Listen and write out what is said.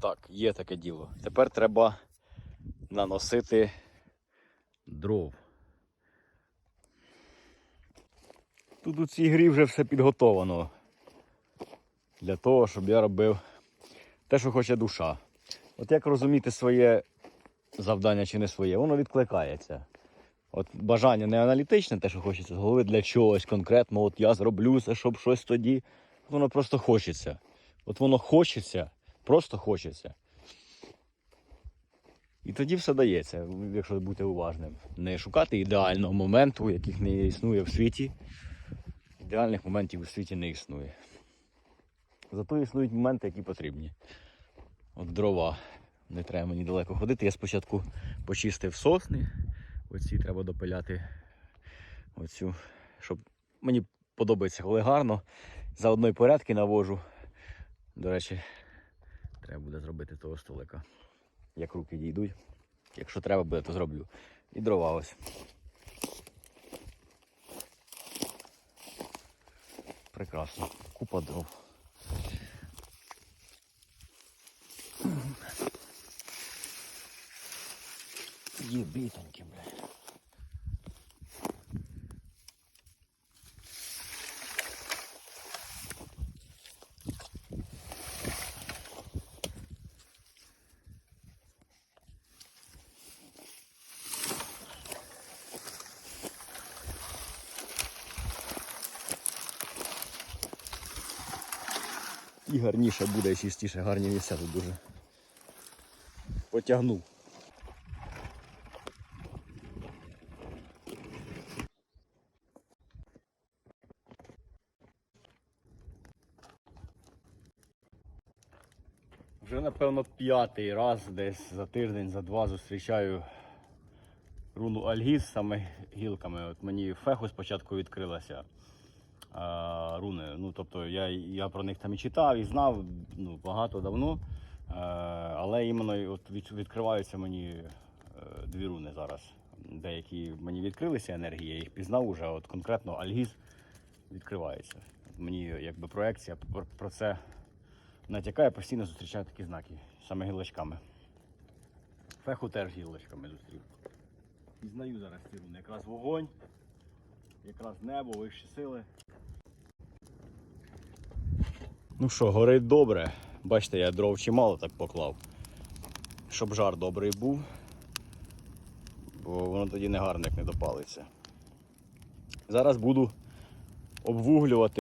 Так, є таке діло. Тепер треба наносити дров. Тут у цій грі вже все підготовано для того, щоб я робив те, що хоче душа. От як розуміти своє завдання чи не своє, воно відкликається. От бажання не аналітичне, те, що хочеться з голови для чогось конкретно, от я зроблю це, щоб щось тоді. Воно просто хочеться. От воно хочеться, просто хочеться. І тоді все дається, якщо бути уважним. Не шукати ідеального моменту, яких не існує в світі. Ідеальних моментів у світі не існує. Зато існують моменти, які потрібні. От дрова. Не треба мені далеко ходити. Я спочатку почистив сосни. Оці треба допиляти. Оцю, щоб мені подобається, коли гарно. Заодно і порядки навожу. До речі, треба буде зробити того столика. Як руки дійдуть. Якщо треба буде, то зроблю. І дрова ось. Прекрасно. Купа дров. Єбітоньки, бля. І гарніше буде, і чистіше, гарні місця тут дуже. Потягнув. Вже напевно п'ятий раз десь за тиждень, за два зустрічаю руну Альгіз саме гілками. От мені феху спочатку відкрилася руни. Ну, тобто я, я про них там і читав, і знав ну, багато давно. Е, але іменно от від, відкриваються мені е, дві руни зараз. Деякі мені відкрилися енергії, я їх пізнав уже, от конкретно Альгіз відкривається. Мені якби проекція про, про це натякає, постійно зустрічаю такі знаки, саме гілочками. Феху теж гілочками зустрів. Пізнаю зараз ці руни. Якраз вогонь, якраз небо, вищі сили. Ну що, горить добре. Бачите, я дров чимало так поклав. Щоб жар добрий був. Бо воно тоді не гарно, як не допалиться. Зараз буду обвуглювати.